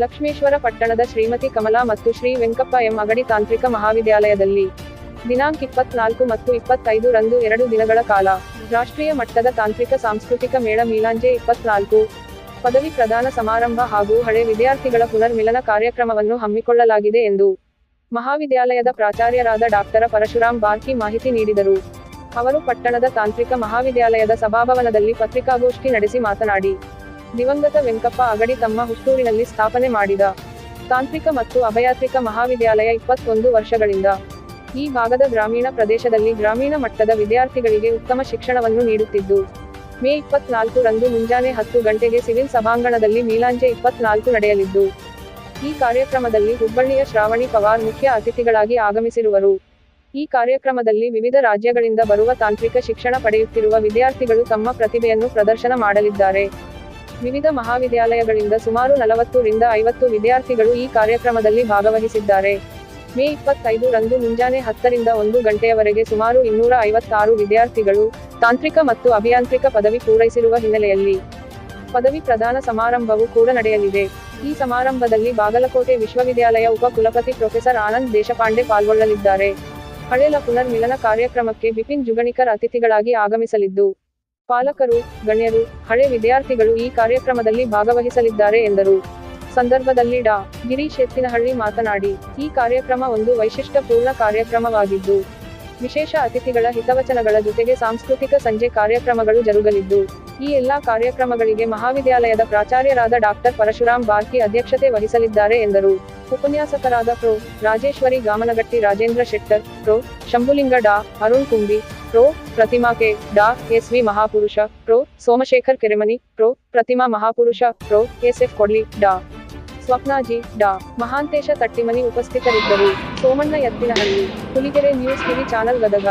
ಲಕ್ಷ್ಮೇಶ್ವರ ಪಟ್ಟಣದ ಶ್ರೀಮತಿ ಕಮಲಾ ಮತ್ತು ಶ್ರೀ ವೆಂಕಪ್ಪ ಎಂ ಅಗಡಿ ತಾಂತ್ರಿಕ ಮಹಾವಿದ್ಯಾಲಯದಲ್ಲಿ ದಿನಾಂಕ ಇಪ್ಪತ್ನಾಲ್ಕು ಮತ್ತು ಇಪ್ಪತ್ತೈದು ರಂದು ಎರಡು ದಿನಗಳ ಕಾಲ ರಾಷ್ಟ್ರೀಯ ಮಟ್ಟದ ತಾಂತ್ರಿಕ ಸಾಂಸ್ಕೃತಿಕ ಮೇಳ ಮೀಲಾಂಜೆ ಇಪ್ಪತ್ನಾಲ್ಕು. ಪದವಿ ಪ್ರದಾನ ಸಮಾರಂಭ ಹಾಗೂ ಹಳೆ ವಿದ್ಯಾರ್ಥಿಗಳ ಪುನರ್ಮಿಲನ ಕಾರ್ಯಕ್ರಮವನ್ನು ಹಮ್ಮಿಕೊಳ್ಳಲಾಗಿದೆ ಎಂದು ಮಹಾವಿದ್ಯಾಲಯದ ಪ್ರಾಚಾರ್ಯರಾದ ಡಾಕ್ಟರ ಪರಶುರಾಮ್ ಬಾರ್ಕಿ ಮಾಹಿತಿ ನೀಡಿದರು. ಅವರು ಪಟ್ಟಣದ ತಾಂತ್ರಿಕ ಮಹಾವಿದ್ಯಾಲಯದ ಸಭಾಭವನದಲ್ಲಿ ಪತ್ರಿಕಾಗೋಷ್ಠಿ ನಡೆಸಿ ಮಾತನಾಡಿ, ದಿವಂಗತ ವೆಂಕಪ್ಪ ಅಗಡಿ ತಮ್ಮ ಹುಟ್ಟೂರಿನಲ್ಲಿ ಸ್ಥಾಪನೆ ಮಾಡಿದ ತಾಂತ್ರಿಕ ಮತ್ತು ಅಭಯಾತ್ರಿಕ ಮಹಾವಿದ್ಯಾಲಯ ಇಪ್ಪತ್ತೊಂದು ವರ್ಷಗಳಿಂದ ಈ ಭಾಗದ ಗ್ರಾಮೀಣ ಪ್ರದೇಶದಲ್ಲಿ ಗ್ರಾಮೀಣ ಮಟ್ಟದ ವಿದ್ಯಾರ್ಥಿಗಳಿಗೆ ಉತ್ತಮ ಶಿಕ್ಷಣವನ್ನು ನೀಡುತ್ತಿದ್ದು, ಮೇ ಇಪ್ಪತ್ನಾಲ್ಕು ರಂದು ಮುಂಜಾನೆ ಹತ್ತು ಗಂಟೆಗೆ ಸಿವಿಲ್ ಸಭಾಂಗಣದಲ್ಲಿ ಮೀಲಾಂಜೆ ಇಪ್ಪತ್ನಾಲ್ಕು ನಡೆಯಲಿದ್ದು, ಈ ಕಾರ್ಯಕ್ರಮದಲ್ಲಿ ಹುಬ್ಬಳ್ಳಿಯ ಶ್ರಾವಣಿ ಪವಾರ್ ಮುಖ್ಯ ಅತಿಥಿಗಳಾಗಿ ಆಗಮಿಸಿರುವರು. ಈ ಕಾರ್ಯಕ್ರಮದಲ್ಲಿ ವಿವಿಧ ರಾಜ್ಯಗಳಿಂದ ಬರುವ ತಾಂತ್ರಿಕ ಶಿಕ್ಷಣ ಪಡೆಯುತ್ತಿರುವ ವಿದ್ಯಾರ್ಥಿಗಳು ತಮ್ಮ ಪ್ರತಿಭೆಯನ್ನು ಪ್ರದರ್ಶನ ಮಾಡಲಿದ್ದಾರೆ. ವಿವಿಧ ಮಹಾವಿದ್ಯಾಲಯಗಳಿಂದ ಸುಮಾರು ನಲವತ್ತು ರಿಂದ ಐವತ್ತು ವಿದ್ಯಾರ್ಥಿಗಳು ಈ ಕಾರ್ಯಕ್ರಮದಲ್ಲಿ ಭಾಗವಹಿಸಿದ್ದಾರೆ. ಮೇ ಇಪ್ಪತ್ತೈದು ರಂದು ಮುಂಜಾನೆ ಹತ್ತರಿಂದ ಒಂದು ಗಂಟೆಯವರೆಗೆ ಸುಮಾರು ಇನ್ನೂರ ಐವತ್ತಾರು ವಿದ್ಯಾರ್ಥಿಗಳು ತಾಂತ್ರಿಕ ಮತ್ತು ಅಭಿಯಾಂತ್ರಿಕ ಪದವಿ ಪೂರೈಸಿರುವ ಹಿನ್ನೆಲೆಯಲ್ಲಿ ಪದವಿ ಪ್ರದಾನ ಸಮಾರಂಭವು ಕೂಡ ನಡೆಯಲಿದೆ. ಈ ಸಮಾರಂಭದಲ್ಲಿ ಬಾಗಲಕೋಟೆ ವಿಶ್ವವಿದ್ಯಾಲಯ ಉಪ ಕುಲಪತಿ ಪ್ರೊಫೆಸರ್ ಆನಂದ್ ದೇಶಪಾಂಡೆ ಪಾಲ್ಗೊಳ್ಳಲಿದ್ದಾರೆ. ಹಳೆಲ ಪುನರ್ಮಿಲನ ಕಾರ್ಯಕ್ರಮಕ್ಕೆ ಬಿಪಿನ್ ಜುಗಣಿಕರ್ ಅತಿಥಿಗಳಾಗಿ ಆಗಮಿಸಲಿದ್ದು, ಪಾಲಕರು, ಗಣ್ಯರು, ಹಳೆ ವಿದ್ಯಾರ್ಥಿಗಳು ಈ ಕಾರ್ಯಕ್ರಮದಲ್ಲಿ ಭಾಗವಹಿಸಲಿದ್ದಾರೆ ಎಂದರು. ಸಂದರ್ಭದಲ್ಲಿ ಡಾ. ಗಿರೀಶ್ ಎತ್ತಿನಹಳ್ಳಿ ಮಾತನಾಡಿ, ಈ ಕಾರ್ಯಕ್ರಮ ಒಂದು ವೈಶಿಷ್ಟ್ಯಪೂರ್ಣ ಕಾರ್ಯಕ್ರಮವಾಗಿದ್ದು, ವಿಶೇಷ ಅತಿಥಿಗಳ ಹಿತವಚನಗಳ ಜೊತೆಗೆ ಸಾಂಸ್ಕೃತಿಕ ಸಂಜೆ ಕಾರ್ಯಕ್ರಮಗಳು ಜರುಗಲಿದ್ದು ಈ ಎಲ್ಲಾ ಕಾರ್ಯಕ್ರಮಗಳಿಗೆ ಮಹಾವಿದ್ಯಾಲಯದ ಪ್ರಾಚಾರ್ಯರಾದ ಡಾಕ್ಟರ್ ಪರಶುರಾಮ್ ಬಾರ್ಕಿ ಅಧ್ಯಕ್ಷತೆ ವಹಿಸಲಿದ್ದಾರೆ ಎಂದರು. ಉಪನ್ಯಾಸಕರಾದ prof. Rajeshwari Gamanagatti Rajendra Shettar, prof. Shambhulinga Dr. Arun Kumbi, prof. Pratima K. Dr. S. V. Mahapurusha, prof. Somashekhar Keremani, prof. Pratima Mahapurusha, prof. S. F. Kodli Dr. Swapnaji Dr. Mahantesha Tattimani ಉಪಸ್ಥಿತರಿದ್ದರು. Somanna Ettinahalli, Huligere news TV channel Gadag.